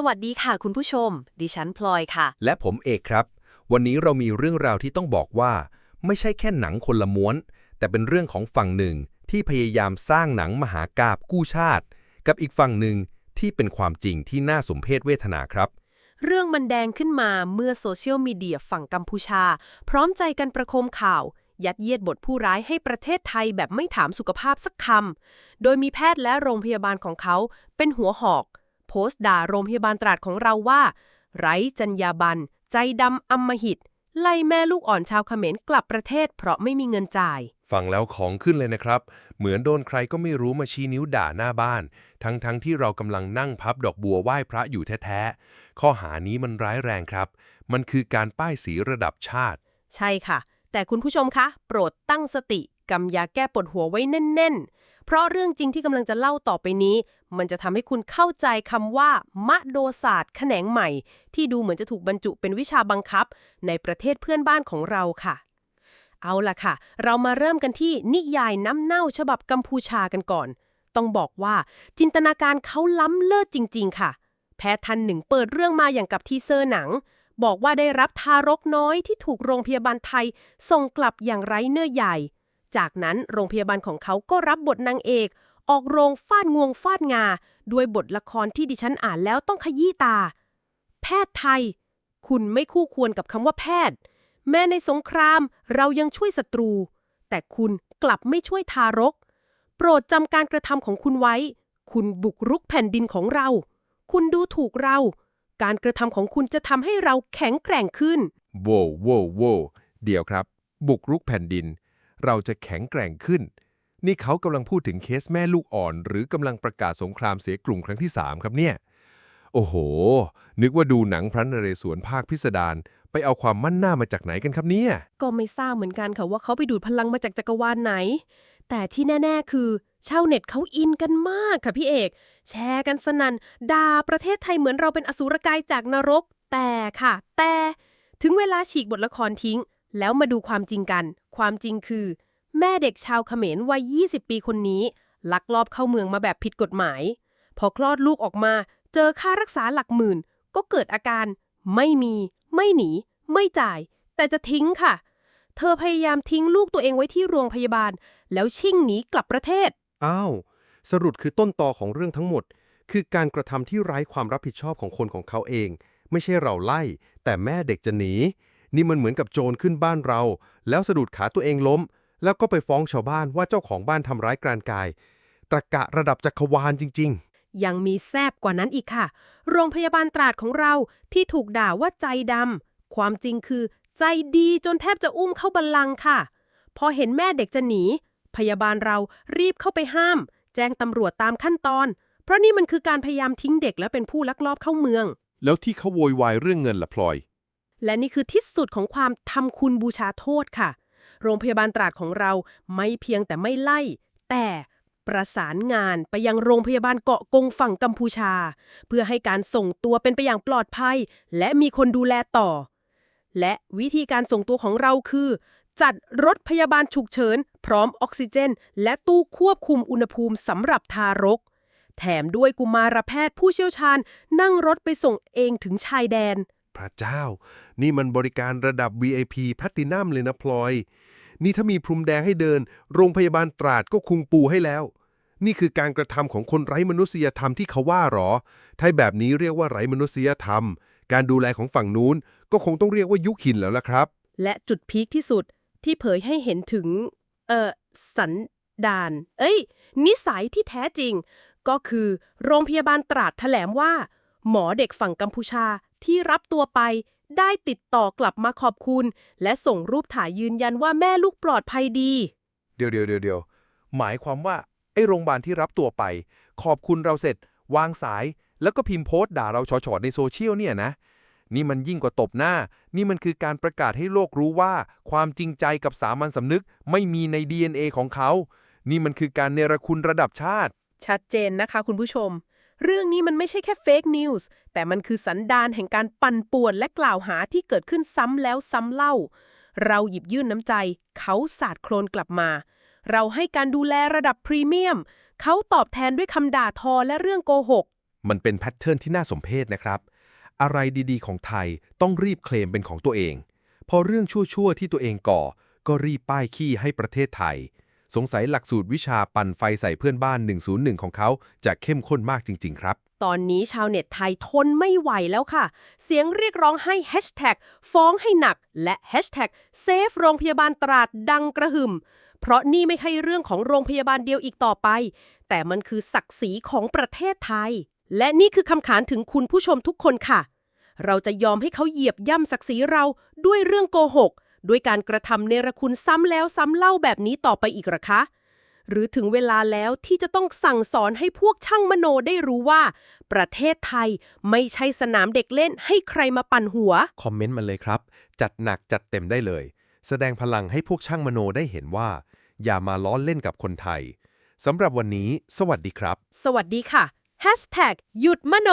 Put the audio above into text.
สวัสดีค่ะคุณผู้ชม ดิฉันพลอยค่ะ และผมเอกครับ วันนี้เรามีเรื่องราวที่ต้องบอกว่า ไม่ใช่แค่หนังคนละม้วน แต่เป็นเรื่องของฝั่งหนึ่งที่พยายามสร้างหนังมหากาบกู้ชาติ กับอีกฝั่งหนึ่งที่เป็นความจริงที่น่าสมเพชเวทนาครับ เรื่องมันแดงขึ้นมาเมื่อโซเชียลมีเดียฝั่งกัมพูชา พร้อมใจกันประโคมข่าว ยัดเยียดบทผู้ร้ายให้ประเทศไทยแบบไม่ถามสุขภาพสักคำโดยมีแพทย์และโรงพยาบาลของเขาเป็นหัวหอก โพสต์ด่าโรงพยาบาลตราดของเราว่า ไร้จรรยาบรรณใจดำอำมหิต ไล่แม่ลูกอ่อนชาวเขมรกลับประเทศเพราะไม่มีเงินจ่าย ฟังแล้วของขึ้นเลยนะครับ เหมือนโดนใครก็ไม่รู้มาชี้นิ้วด่าหน้าบ้าน ทั้งๆทที่เรากำลังนั่งพับดอกบัวไหว้พระอยู่แท้ๆข้อหานี้มันร้ายแรงครับ มันคือการป้ายสีระดับชาติ ใช่ค่ะ แต่คุณผู้ชมคะ โปรดตั้งสติกำยาแก้ปวดหัวไว้แน่นๆ เพราะเรื่องจริงที่กำลังจะเล่าต่อไปนี้ มันจะทำให้คุณเข้าใจคำว่ามะโดศาสตร์แขนงใหม่ ที่ดูเหมือนจะถูกบรรจุเป็นวิชาบังคับ ในประเทศเพื่อนบ้านของเราค่ะ เอาล่ะค่ะ เรามาเริ่มกันที่นิยายน้ำเน่าฉบับกัมพูชากันก่อน ต้องบอกว่า จินตนาการเขาล้ำเลิศจริง ๆ ค่ะ แพทย์ท่านหนึ่งเปิดเรื่องมาอย่างกับทีเซอร์หนังบอกว่าได้รับทารกน้อยที่ถูกโรงพยาบาลไทย ส่งกลับอย่างไร้เนื้อใหญ่ จากนั้นโรงพยาบาลของเขาก็รับบทนางเอก ออกโรงฟาดงวงฟาดงา ด้วยบทละครที่ดิฉันอ่านแล้วต้องขยี้ตา แพทย์ไทย คุณไม่คู่ควรกับคำว่าแพทย์ แม้ในสงครามเรายังช่วยศัตรู แต่คุณกลับไม่ช่วยทารก โปรดจำการกระทำของคุณไว้ คุณบุกรุกแผ่นดินของเรา คุณดูถูกเรา การกระทำของคุณจะทำให้เราแข็งแกร่งขึ้น โว้วโว้วโว้วเดี๋ยวครับ บุกรุกแผ่นดิน เราจะแข็งแกร่งขึ้น นี่เขากำลังพูดถึงเคสแม่ลูกอ่อน หรือกำลังประกาศสงครามเสียกลุ่มครั้งที่ 3 ครับเนี่ย โอ้โห นึกว่าดูหนังพระนเรศวรภาคพิสดารไปเอาความมั่นหน้ามาจากไหนกันครับเนี่ย ก็ไม่ทราบเหมือนกันค่ะว่าเขาไปดูดพลังมาจากจักรวาลไหน แต่ที่แน่ ๆ คือชาวเน็ตเขาอินกันมากค่ะพี่เอก แชร์กันสนัน่นด่าประเทศไทยเหมือนเราเป็นอสุรกายจากนรก แต่ค่ะ แต่ถึงเวลาฉีกบทละครทิ้ง แล้วมาดูความจริงกัน ความจริงคือ แม่เด็กชาวเขมรวัย 20 ปีคนนี้ ลักลอบเข้าเมืองมาแบบผิดกฎหมาย พอคลอดลูกออกมา เจอค่ารักษาหลักหมื่น ก็เกิดอาการ ไม่มี ไม่หนี ไม่จ่าย แต่จะทิ้งค่ะ เธอพยายามทิ้งลูกตัวเองไว้ที่โรงพยาบาล แล้วชิ่งหนีกลับประเทศ อ้าว สรุปคือต้นตอของเรื่องทั้งหมด คือการกระทำที่ไร้ความรับผิดชอบของคนของเขาเอง ไม่ใช่เราไล่ แต่แม่เด็กจะหนี นี่มันเหมือนกับโจรขึ้นบ้านเรา แล้วสะดุดขาตัวเองล้ม แล้วก็ไปฟ้องชาวบ้านว่าเจ้าของบ้านทำร้ายกรานกาย ตรกะระดับจักรวาลจริงยังมีแซบกว่านั้นอีกค่ะ โรงพยาบาลตราดของเราที่ถูกด่าว่าใจดำ ความจริงคือใจดีจนแทบจะอุ้มเข้าบัลลังก์ค่ะ พอเห็นแม่เด็กจะหนี พยาบาลเรารีบเข้าไปห้าม แจ้งตำรวจตามขั้นตอน เพราะนี่มันคือการพยายามทิ้งเด็กและเป็นผู้ลักลอบเข้าเมือง แล้วที่เขาโวยวายเรื่องเงินล่ะพลอย และนี่คือที่สุดของความทำคุณบูชาโทษค่ะ โรงพยาบาลตราดของเราไม่เพียงแต่ไม่ไล่ แต่ประสานงานไปยังโรงพยาบาลเกาะกงฝั่งกัมพูชา เพื่อให้การส่งตัวเป็นไปอย่างปลอดภัย และมีคนดูแลต่อ และวิธีการส่งตัวของเราคือ จัดรถพยาบาลฉุกเฉิน พร้อมออกซิเจน และตู้ควบคุมอุณหภูมิสำหรับทารก แถมด้วยกุมารแพทย์ผู้เชี่ยวชาญ นั่งรถไปส่งเองถึงชายแดน พระเจ้า นี่มันบริการระดับ VIP แพตตินัมเลยนะพลอย นี่ถ้ามีพรมแดงให้เดิน โรงพยาบาลตราดก็คุงปูให้แล้ว นี่คือการกระทำของคนไร้มนุษยธรรมที่เขาว่าหรอถ้าแบบนี้เรียกว่าไร้มนุษยธรรม การดูแลของฝั่งนู้นก็คงต้องเรียกว่ายุคหินแล้วล่ะครับ และจุดพีคที่สุดที่เผยให้เห็นถึง เอ่อ สันดาน เอ้ย นิสัยที่แท้จริง ก็คือ โรงพยาบาลตราดแถลงว่า หมอเด็กฝั่งกัมพูชา ที่รับตัวไป ได้ติดต่อกลับมาขอบคุณ และส่งรูปถ่ายยืนยันว่าแม่ลูกปลอดภัยดี เดี๋ยวเดี๋ยวเดี๋ยวเดี๋ยวหมายความว่าไอ้โรงพยาบาลที่รับตัวไป ขอบคุณเราเสร็จ วางสาย แล้วก็พิมพ์โพสต์ด่าเราชอๆในโซเชียลเนี่ยนะ นี่มันยิ่งกว่าตบหน้า นี่มันคือการประกาศให้โลกรู้ว่า ความจริงใจกับสามัญสำนึกไม่มีใน DNA ของเขา นี่มันคือการเนรคุณระดับชาติ ชัดเจนนะคะคุณผู้ชม เรื่องนี้มันไม่ใช่แค่เฟกนิวส์แต่มันคือสันดานแห่งการปั่นป่วนและกล่าวหาที่เกิดขึ้นซ้ำแล้วซ้ำเล่า เราหยิบยื่นน้ำใจ เขาสาดโคลนกลับมา เราให้การดูแลระดับพรีเมียม เขาตอบแทนด้วยคำด่าทอและเรื่องโกหก มันเป็นแพทเทิร์นที่น่าสมเพชนะครับ อะไรดีๆ ของไทยต้องรีบเคลมเป็นของตัวเอง พอเรื่องชั่วๆที่ตัวเองก่อ ก็รีบป้ายขี้ให้ประเทศไทย สงสัยหลักสูตรวิชาปั่นไฟใส่เพื่อนบ้าน 101 ของเขาจะเข้มข้นมากจริง ๆ ครับ ตอนนี้ชาวเน็ตไทยทนไม่ไหวแล้วค่ะ เสียงเรียกร้องให้แฮชแท็กฟ้องให้หนัก และแฮชแท็กเซฟโรงพยาบาลตราดดังกระหึ่ม เพราะนี่ไม่ใช่เรื่องของโรงพยาบาลเดียวอีกต่อไป แต่มันคือศักดิ์ศรีของประเทศไทย และนี่คือคำขานถึงคุณผู้ชมทุกคนค่ะ เราจะยอมให้เขาเหยียบย่ำศักดิ์ศรีเราด้วยเรื่องโกหก ด้วยการกระทำเนรคุณซ้ำแล้วซ้ำเล่าแบบนี้ต่อไปอีกหรอคะ หรือถึงเวลาแล้วที่จะต้องสั่งสอนให้พวกช่างมโนได้รู้ว่า ประเทศไทยไม่ใช่สนามเด็กเล่นให้ใครมาปั่นหัว คอมเมนต์มันเลยครับ จัดหนักจัดเต็มได้เลย แสดงพลังให้พวกช่างมโนได้เห็นว่า อย่ามาล้อเล่นกับคนไทยสำหรับวันนี้ สวัสดีครับ สวัสดีค่ะ Hashtag หยุดมโน